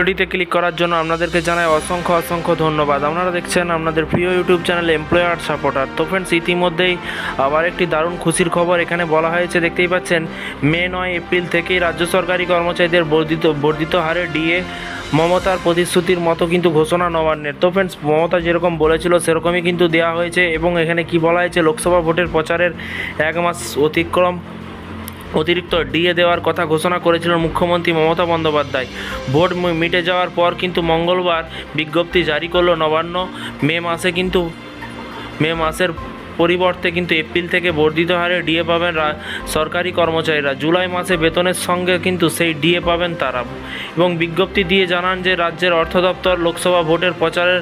ভিডিওটিতে ক্লিক করার জন্য আপনাদেরকে জানাই অসংখ্য অসংখ্য ধন্যবাদ। আপনারা দেখছেন আপনাদের প্রিয় ইউটিউব চ্যানেল এমপ্লয়ার সাপোর্টার তো ফ্রেন্ডস ইতিমধ্যেই আবার একটি দারুণ খুশির খবর এখানে বলা হয়েছে। দেখতেই পাচ্ছেন, মে নয় এপ্রিল থেকেই রাজ্য সরকারি কর্মচারীদের বর্ধিত বর্ধিত হারে ডিএ মমতার প্রতিশ্রুতির মতো কিন্তু ঘোষণা নবান্নের। তো ফ্রেন্ডস মমতা যেরকম বলেছিল, সেরকমই কিন্তু দেওয়া হয়েছে এবং এখানে কি বলা হয়েছে, লোকসভা ভোটের প্রচারের এক মাস অতিক্রম অতিরিক্ত ডিএ দেওয়ার কথা ঘোষণা করেছিলেন মুখ্যমন্ত্রী মমতা বন্দ্যোপাধ্যায়। ভোট মিটে যাওয়ার পর কিন্তু মঙ্গলবার বিজ্ঞপ্তি জারি করল নবান্ন। মে মাসে কিন্তু মে মাসের পরিবর্তে কিন্তু এপ্রিল থেকে বর্ধিত হারে ডিএ পাবেন সরকারি কর্মচারীরা। জুলাই মাসে বেতনের সঙ্গে কিন্তু সেই ডিএ পাবেন তারা। এবং বিজ্ঞপ্তি দিয়ে জানান যে রাজ্যের অর্থ দপ্তর লোকসভা ভোটের প্রচারের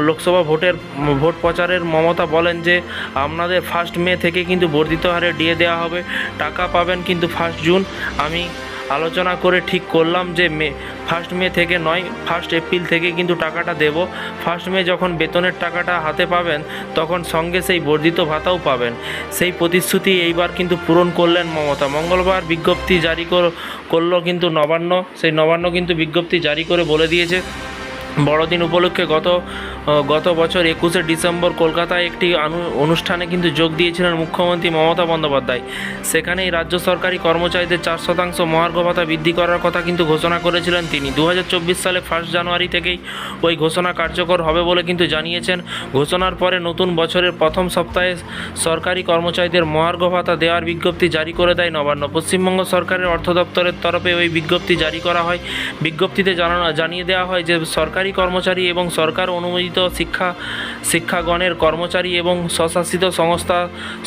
লোকসভা ভোটের ভোট প্রচারের মমতা বলেন যে, আপনাদের ফার্স্ট মে থেকে কিন্তু বর্ধিত হারে ডিএ দেওয়া হবে। টাকা পাবেন কিন্তু ফার্স্ট জুন। আমি আলোচনা করে ঠিক করলাম যে মে ফার্স্ট মে থেকে নয় ফার্স্ট এপ্রিল থেকে কিন্তু টাকাটা দেব। ফার্স্ট মে যখন বেতনের টাকাটা হাতে পাবেন, তখন সঙ্গে সেই বর্ধিত ভাতাও পাবেন। সেই প্রতিশ্রুতি এইবার কিন্তু পূরণ করলেন মমতা। মঙ্গলবার বিজ্ঞপ্তি জারি কর- করল কিন্তু নবান্ন। সেই নবান্ন কিন্তু বিজ্ঞপ্তি জারি করে বলে দিয়েছে। বড়দিন উপলক্ষে গত গত বছর একুশে ডিসেম্বর কলকাতায় একটি অনুষ্ঠানে কিন্তু যোগ দিয়েছিলেন মুখ্যমন্ত্রী মমতা বন্দ্যোপাধ্যায়। সেখানেই রাজ্য সরকারি কর্মচারীদের চার শতাংশ মহার্ঘ ভাতা বৃদ্ধি করার কথা কিন্তু ঘোষণা করেছিলেন তিনি। দু হাজার চব্বিশ সালে ফার্স্ট জানুয়ারি থেকেই ওই ঘোষণা কার্যকর হবে বলে কিন্তু জানিয়েছেন। ঘোষণার পরে নতুন বছরের প্রথম সপ্তাহে সরকারি কর্মচারীদের মহার্ঘ ভাতা দেওয়ার বিজ্ঞপ্তি জারি করে দেয় নবান্ন। পশ্চিমবঙ্গ সরকারের অর্থ দপ্তরের তরফে ওই বিজ্ঞপ্তি জারি করা হয়। বিজ্ঞপ্তিতে জানানো, জানিয়ে দেওয়া হয় যে সরকারি কর্মচারী এবং সরকার অনুমোদিত শিক্ষা, শিক্ষাগণের কর্মচারী এবং স্বশাসিত সংস্থা,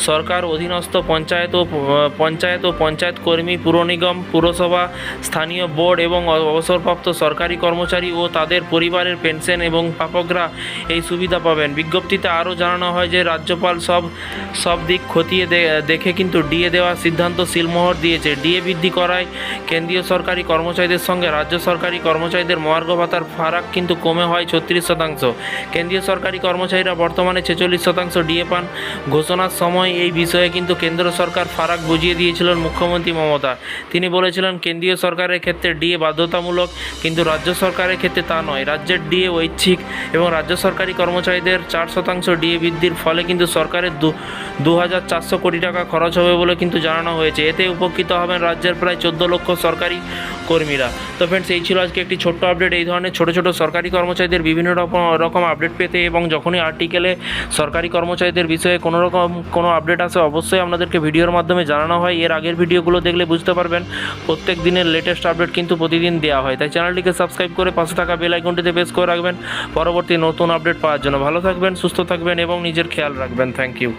সরকার অধীনস্থ পঞ্চায়েত ও পঞ্চায়েত ও পঞ্চায়েত কর্মী, পুর নিগম, পুরসভা, স্থানীয় বোর্ড এবং অবসরপ্রাপ্ত সরকারি কর্মচারী ও তাদের পরিবারের পেনশন এবং প্রাপকরা এই সুবিধা পাবেন। বিজ্ঞপ্তিতে আরও জানানো হয় যে, রাজ্যপাল সব সব দিক খতিয়ে দেখে কিন্তু ডিএ দেওয়ার সিদ্ধান্ত সিলমোহর দিয়েছে। ডিএ বৃদ্ধি করায় কেন্দ্রীয় সরকারি কর্মচারীদের সঙ্গে রাজ্য সরকারি কর্মচারীদের মহার্ঘ ভাতার ফারাক কিন্তু কমে হয় ছত্রিশ শতাংশ। কেন্দ্রীয় সরকারি কর্মচারীরা বর্তমানে ছেচল্লিশ শতাংশ ডিএ পান। ঘোষণার সময় এই বিষয়ে কিন্তু কেন্দ্র সরকার ফারাক বুঝিয়ে দিয়েছিলেন মুখ্যমন্ত্রী মমতা। তিনি বলেছিলেন, কেন্দ্রীয় সরকারের ক্ষেত্রে ডিএ বাধ্যতামূলক, কিন্তু রাজ্য সরকারের ক্ষেত্রে তা নয়। রাজ্যের ডিএ ঐচ্ছিক এবং রাজ্য সরকারি কর্মচারীদের চার শতাংশ ডিএ বৃদ্ধির ফলে কিন্তু সরকারের দু হাজার চারশো কোটি টাকা খরচ হবে বলে কিন্তু জানানো হয়েছে। এতে উপকৃত হবেন রাজ্যের প্রায় চোদ্দ লক্ষ সরকারি কর্মীরা। তো ফ্রেন্ডস এই ছিল আজকে একটি ছোট্ট আপডেট এই ধরনের ছোট ছোট সরকারি কর্মচারীদের বিভিন্ন রকম রকম আপডেট পেতে এবং যখনই আর্টিকেলে সরকারি কর্মচারীদের বিষয়ে কোনো রকম কোনো আপডেট আসে, অবশ্যই আপনাদেরকে ভিডিওর মাধ্যমে জানানো হয়। এর আগের ভিডিওগুলো দেখলে বুঝতে পারবেন, প্রত্যেক দিনের লেটেস্ট আপডেট কিন্তু প্রতিদিন দেওয়া হয়। তাই চ্যানেলটিকে সাবস্ক্রাইব করে পাশে থাকা বেল আইকনটিতে প্রেস করে রাখবেন। পরবর্তী নতুন আপডেট পাওয়ার জন্য ভালো থাকবেন, সুস্থ থাকবেন এবং নিজের খেয়াল রাখবেন। Thank you